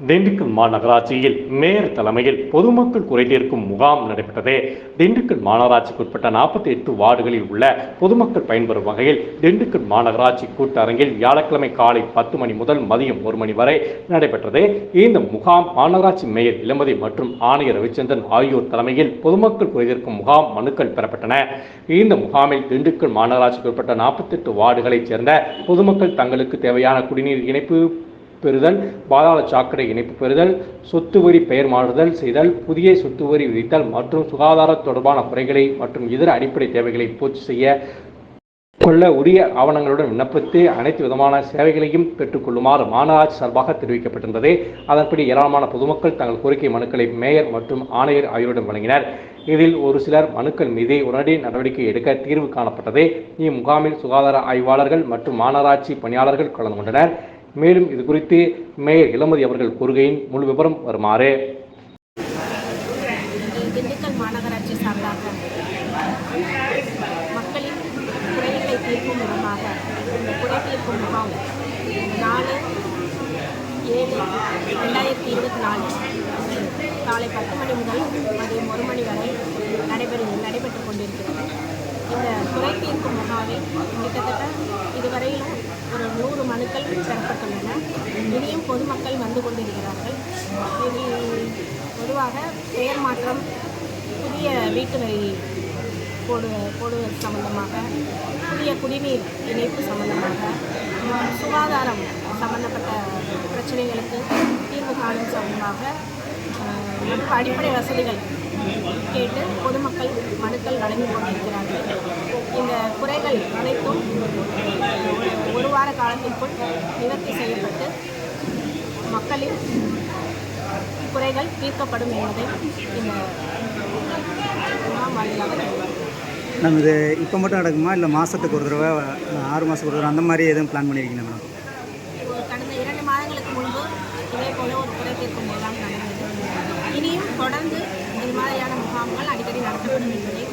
திண்டுக்கல் மாநகராட்சியில் மேயர் தலைமையில் பொதுமக்கள் குறைதீர்க்கும் முகாம் நடைபெற்றது. திண்டுக்கல் மாநகராட்சிக்குட்பட்ட நாற்பத்தி எட்டு வார்டுகளில் உள்ள பொதுமக்கள் பயன்பெறும் வகையில் திண்டுக்கல் மாநகராட்சி கூட்டரங்கில் வியாழக்கிழமை காலை பத்து மணி முதல் மதியம் ஒரு மணி வரை நடைபெற்றது. இந்த முகாம் மாநகராட்சி மேயர் இளமதி மற்றும் ஆணையர் ரவிச்சந்திரன் ஆகியோர் தலைமையில் பொதுமக்கள் குறைதீர்க்கும் முகாம் மனுக்கள் பெறப்பட்டன. இந்த முகாமில் திண்டுக்கல் மாநகராட்சிக்குட்பட்ட நாற்பத்தெட்டு வார்டுகளைச் சேர்ந்த பொதுமக்கள் தங்களுக்கு தேவையான குடிநீர் இணைப்பு பெறுதல் பாதாள சாக்கடை இணைப்பு பெறுதல் சொத்து வரி பெயர் மாறுதல் செய்தல் புதிய சொத்து வரி விதித்தல் மற்றும் சுகாதார தொடர்பான குறைகளை மற்றும் இதர அடிப்படை தேவைகளை பூர்த்தி செய்ய கொள்ள உரிய ஆவணங்களுடன் விண்ணப்பித்து அனைத்து விதமான சேவைகளையும் பெற்றுக்கொள்ளுமாறு மாநகராட்சி சார்பாக தெரிவிக்கப்பட்டிருந்தது. அதன்படி ஏராளமான பொதுமக்கள் தங்கள் கோரிக்கை மனுக்களை மேயர் மற்றும் ஆணையர் ஆகியோரிடம் வழங்கினர். இதில் ஒரு சிலர் மனுக்கள் மீது உடனடி நடவடிக்கை எடுக்க தீர்வு காணப்பட்டது. இம்முகாமில் சுகாதார ஆய்வாளர்கள் மற்றும் மாநகராட்சி பணியாளர்கள் கலந்து கொண்டனர். மேலும் இது குறித்து மேயர் இளமதி அவர்கள் கூறுகையின் முழு விவரம் வருமாறு. திண்டுக்கல் மாநகராட்சி சார்பாக மக்களின் குறைகளை தீர்க்கும் விதமாக இந்த குறை தீர்க்கும் முகாம் நாலு ஏழு ரெண்டாயிரத்தி இருபத்தி நாலு காலை பத்து மணி முதல் மதியம் ஒரு மணி வரை நடைபெறு நடைபெற்றுக் கொண்டிருக்கிறது. இந்த குறை தீர்க்கும் முகாமில் கிட்டத்தட்ட இதுவரையிலும் ஒரு நூறு மனுக்கள் பெறப்பட்டுள்ளன இனியும் பொதுமக்கள் வந்து கொண்டிருக்கிறார்கள். இதில் பொதுவாக பெயர் மாற்றம் புதிய வீட்டு வரி போடு போடுவது சம்பந்தமாக புதிய குடிநீர் இணைப்பு சம்பந்தமாக சுகாதாரம் சம்பந்தப்பட்ட பிரச்சனைகளுக்கு தீர்வு காணும் சம்பந்தமாக அடிப்படை வசதிகள் கேட்டு பொதுமக்கள் மனுக்கள் வழங்கி கொண்டிருக்கிறார்கள். இந்த குறைகள் அனைத்தும் ஒரு- ஒரு வார காலத்திற்குள் நிவர்த்தி செய்யப்பட்டு மக்களின் குறைகள் தீர்க்கப்படும் என்பதை இந்த. மேம் இது இப்போ மட்டும் நடக்குமா? இல்லை மாதத்துக்கு ஒரு தடவை ஆறு மாதத்துக்கு ஒரு தடவை அந்த மாதிரி எதுவும் பிளான் பண்ணியிருக்கீங்களா மேடம் கடந்த இரண்டு மாதங்களுக்கு முன்பு இதே போல ஒரு குறை தீர்க்கும் முகாம் நடந்தது. இனியும் தொடர்ந்து இது மாதிரியான முகாம்கள் அடிக்கடி நடத்தப்படும் என்பதை